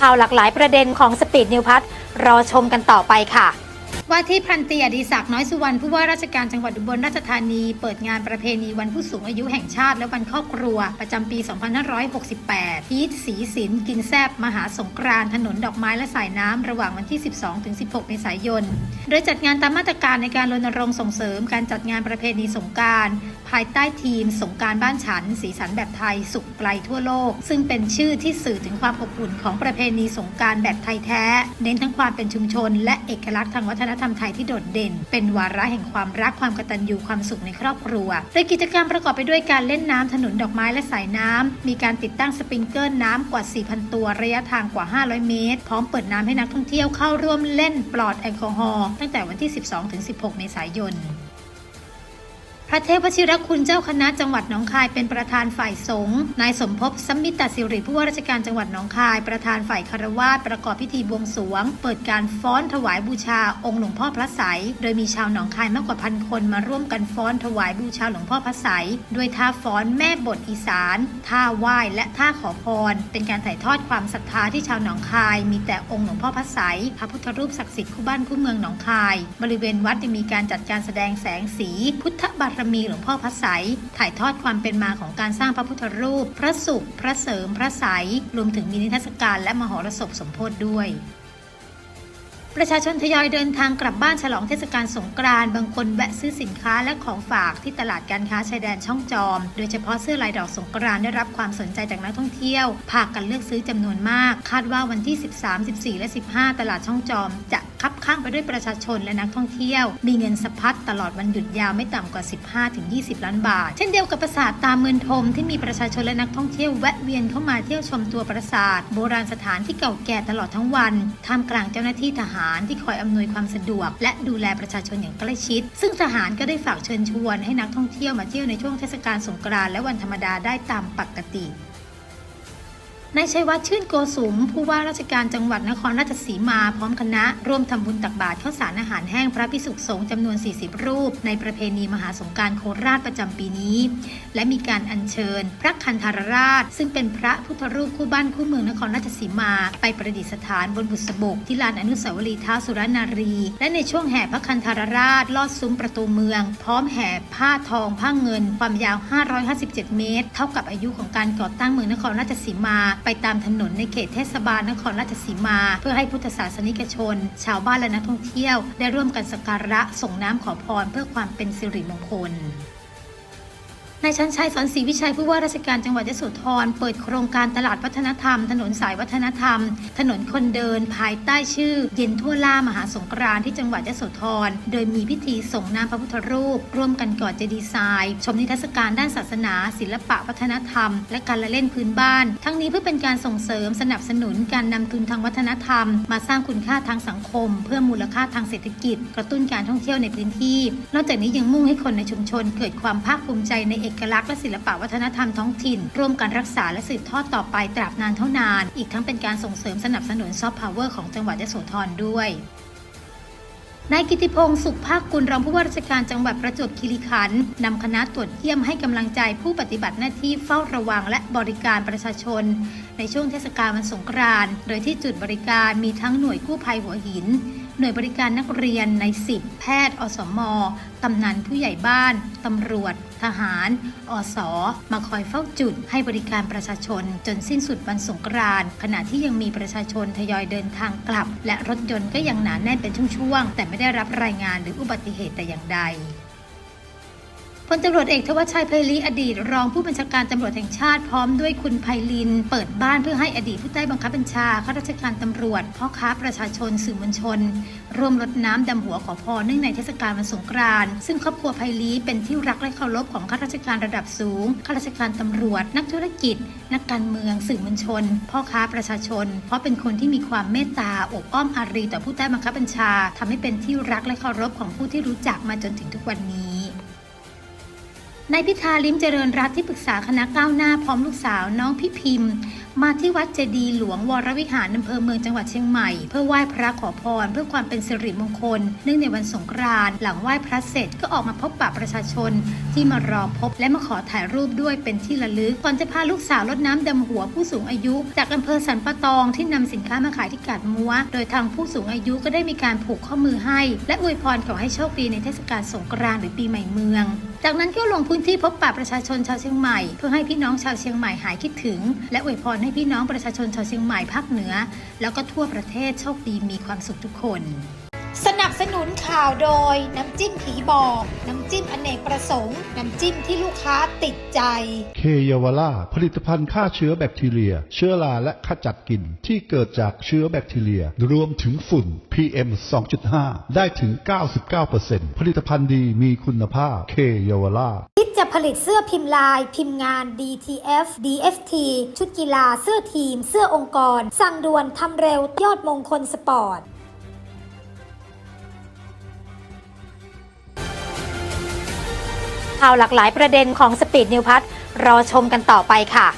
ข่าวหลากหลายประเด็นของสปีดนิวพัทรอชมกันต่อไปค่ะ ว่าที่พันตีอดีศักดิ์น้อยสุวรรณผู้ว่าราชการจังหวัดอุบลราชธานี เปิดงานประเพณีวันผู้สูงอายุแห่งชาติและวันครอบครัว ประจำปี 2568 พีทสีสินกินแซบมหาสงกรานต์ถนนดอกไม้และสายน้ำระหว่างวันที่ 12ถึง16 เมษายน โดยจัดงานตามมาตรการในการรณรงค์ส่งเสริมการจัดงานประเพณีสงกราร ภายใต้ทีมสงการบ้านฉัน สีสันแบบไทยสุขไกลทั่วโลก ซึ่งเป็นชื่อที่สื่อถึงความอบอุ่นของประเพณีสงการแบบไทยแท้ เน้นทั้งความเป็นชุมชน และเอกลักษณ์ทางวัฒนธรรมไทยที่โดดเด่น เป็นวาระแห่งความรักความกตัญญูความสุขในครอบครัวโดยกิจกรรมประกอบไปด้วยการเล่นน้ำถนนดอกไม้และสายน้ำมีการติดตั้งสปริงเกิลน้ำกว่า 4,000 ตัวระยะทางกว่า 500 เมตร พร้อมเปิดน้ำให้นักท่องเที่ยวเข้าร่วมเล่นปลอดแอลกอฮอล์ตั้งแต่วันที่ 12-16 เมษายน พระเทพวชิรคุณเจ้าคณะจังหวัดหนองคายเป็นประธานฝ่ายสงฆ์นายสมภพสัมมิตสิริผู้ว่าราชการจังหวัดหนองคาย ประธานฝ่ายคารวาสประกอบพิธีบวงสรวง เปิดการฟ้อนถวายบูชาองค์หลวงพ่อพระไสยโดยมีชาวหนองคายมากกว่าพันคนมาร่วมกันฟ้อนถวายบูชาหลวงพ่อพระไสยด้วยท่าฟ้อนแม่บทอีสาน ท่าไหว้และท่าขอพร เป็นการถ่ายทอดความศรัทธาที่ชาวหนองคาย มีแต่องค์หลวงพ่อพระไสยพระพุทธรูปศักดิ์สิทธิ์คู่บ้านคู่เมืองหนองคาย บริเวณวัดยังมีการจัดการแสดงแสงสี พุทธบารรมีหลวงพ่อพระไสยถ่ายทอดความเป็นมาของการสร้างพระพุทธรูป พระสุข พระเสริม พระไสยรวมถึงมีนิทรรศการและมหรสพสมโพธิด้วยประชาชนทยอยเดินทางกลับบ้านฉลองเทศกาลสงกรานต์บางคนแวะซื้อสินค้าและของฝากที่ตลาดการค้าชายแดนช่องจอม โดยเฉพาะเสื้อลายดอกสงกรานต์ได้รับความสนใจจากนักท่องเที่ยว พากันเลือกซื้อจำนวนมาก คาดว่าวันที่ 13 14 และ 15 ตลาดช่องจอม จะ คับข้างไปด้วยประชาชนและนักท่องเที่ยว มีเงินสะพัดตลอดวันหยุดยาวไม่ต่ำกว่า 15-20 ล้านบาท เช่นเดียวกับปราสาทตามเมืองทมที่มีประชาชนและนักท่องเที่ยวแวะเวียนเข้ามาเที่ยวชมตัวปราสาท โบราณสถานที่เก่าแก่ตลอดทั้งวันท่ามกลางเจ้าหน้าที่ทหารที่คอยอำนวยความสะดวก และดูแลประชาชนอย่างใกล้ชิด ซึ่งทหารก็ได้ฝากเชิญชวนให้นักท่องเที่ยวมาเที่ยวในช่วงเทศกาลสงกรานต์และวันธรรมดาได้ตามปกติ นายชัยวัฒน์ชื่นโกสุม ผู้ว่าราชการจังหวัดนครราชสีมา พร้อมคณะ ร่วมทำบุญตักบาตรข้าวสารอาหารแห้งพระพิสุสงฆ์จำนวน 40 รูป ในประเพณีมหาสงการโคราชประจำปีนี้ และมีการอัญเชิญ พระคันธารราช ซึ่งเป็นพระพุทธรูปคู่บ้านคู่เมืองนครราชสีมา ไปประดิษฐานบนบุษบกที่ลานอนุสาวรีย์ท้าสุรนารี และในช่วงแห่พระคันธารราชลอดซุ้มประตูเมือง พร้อมแห่ผ้าทองผ้าเงิน ความยาว 557 เมตร เท่ากับอายุของการก่อตั้งเมืองนครราชสีมาไปตามถนนในเขตเทศบาลนครราชสีมา เพื่อให้พุทธศาสนิกชน ชาวบ้านและนักท่องเที่ยว ได้ร่วมกันสักการะส่งน้ำขอพรเพื่อความเป็นสิริมงคล นายชันชัยสอนศรีวิชัยผู้ว่าราชการจังหวัดยโสธรเปิดโครงการตลาดวัฒนธรรม ถนนสายวัฒนธรรม ถนนคนเดินภายใต้ชื่อ เย็นทั่วล่ามหาสงกรานต์ที่จังหวัดยโสธรโดยมีพิธีส่งน้ำพระพุทธรูป ร่วมกันก่อเจดีย์ทราย ชมนิทรรศการด้านศาสนา ศิลปะวัฒนธรรม และการละเล่นพื้นบ้าน ทั้งนี้เพื่อเป็นการส่งเสริมสนับสนุนการนำทุนทางวัฒนธรรม มาสร้างคุณค่าทางสังคม เพื่อมูลค่าทางเศรษฐกิจ กระตุ้นการท่องเที่ยวในพื้นที่ นอกจากนี้ยังมุ่งให้คนในชุมชน เกิดความภาคภูมิใจในเอกอกลักษณ์และศิลปะวัฒนธรรมท้องถิ่น ร่วมกันรักษาและสืบทอดต่อไปตราบนานเท่านาน อีกทั้งเป็นการส่งเสริมสนับสนุนซอฟต์พาวเวอร์ของจังหวัดยโสธรด้วยนายกิติพงศ์สุขภาคกุลรองผู้ว่าราชการจังหวัดประจวบคีรีขันธ์นำคณะตรวจเยี่ยมให้กำลังใจผู้ปฏิบัติหน้าที่เฝ้าระวังและบริการประชาชน ในช่วงเทศกาลวันสงกรานต์โดยที่จุดบริการมีทั้งหน่วยกู้ภัยหัวหิน หน่วยบริการนักเรียนในสิบแพทย์ อสมกำนันผู้ใหญ่บ้าน ตำรวจ ทหาร อสอมาคอยเฝ้าจุดให้บริการประชาชน จนสิ้นสุดวันสงกรานต์ขณะที่ยังมีประชาชนทยอยเดินทางกลับ และรถยนต์ก็ยังหนาแน่นเป็นช่วงๆ แต่ไม่ได้รับรายงานหรืออุบัติเหตุแต่อย่างใด พลตำรวจเอกทวัชชัยไพลีอดีต รองผู้บัญชาการตำรวจแห่งชาติพร้อมด้วยคุณไพลิน เปิดบ้านเพื่อให้อดีตผู้ใต้บังคับบัญชาข้าราชการตำรวจพ่อค้าประชาชนสื่อมวลชน ร่วมรดน้ำดำหัวขอพรเนื่องในเทศกาลวันสงกรานต์ซึ่งครอบครัวไพลีเป็นที่รักและเคารพของข้าราชการระดับสูงข้าราชการตำรวจ นักธุรกิจ นักการเมือง สื่อมวลชน พ่อค้าประชาชน เพราะเป็นคนที่มีความเมตตาอบอ้อมอารีต่อผู้ใต้บังคับบัญชาทำให้เป็นที่รักและเคารพของผู้ที่รู้จักมาจนถึงทุกวันนี้ นายพิธาลิ้มเจริญรัตน์ที่ปรึกษาคณะก้าวหน้าพร้อมลูกสาวน้องพี่พิมพ์มาที่วัดเจดีหลวงวรวิหารอำเภอเมืองจังหวัดเชียงใหม่ เพื่อไหว้พระขอพร เพื่อความเป็นสิริมงคล เนื่องในวันสงกรานต์หลังไหว้พระเสร็จก็ออกมาพบปะประชาชน ที่มารอพบและมาขอถ่ายรูปด้วยเป็นที่ระลึกก่อนจะพาลูกสาวรดน้ำดำหัวผู้สูงอายุ จากอำเภอสันปะตองที่นำสินค้ามาขายที่กาดมัว โดยทางผู้สูงอายุก็ได้มีการผูกข้อมือให้ และอวยพรขอให้โชคดีในเทศกาลสงกรานต์หรือปีใหม่เมืองจากนั้นก็ลงพื้นที่พบปะประชาชนชาวเชียงใหม่ เพื่อให้พี่น้องชาวเชียงใหม่หายคิดถึง และอวยพรให้พี่น้องประชาชนชาวเชียงใหม่ภาคเหนือ แล้วก็ทั่วประเทศโชคดีมีความสุขทุกคน สนับสนุนข่าวโดย น้ำจิ้มผีบอก น้ำจิ้มอเนกประสงค์ น้ำจิ้มที่ลูกค้าติดใจ เคเยาวราชผลิตภัณฑ์ฆ่าเชื้อแบคทีเรีย เชื้อราและขจัดกลิ่นที่เกิดจากเชื้อแบคทีเรีย รวมถึงฝุ่น PM 2.5 ได้ถึง 99%ผลิตภัณฑ์ดีมีคุณภาพเคเยาวราชคิดจะ ผลิตเสื้อพิมพ์ลาย พิมพ์งาน DTF DFT ชุดกีฬา เสื้อทีม เสื้อองค์กร สั่งด่วนทำเร็วยอดมงคลสปอร์ตข่าวหลากหลายประเด็นของสปีดนิวพัทรอชมกันต่อไปค่ะ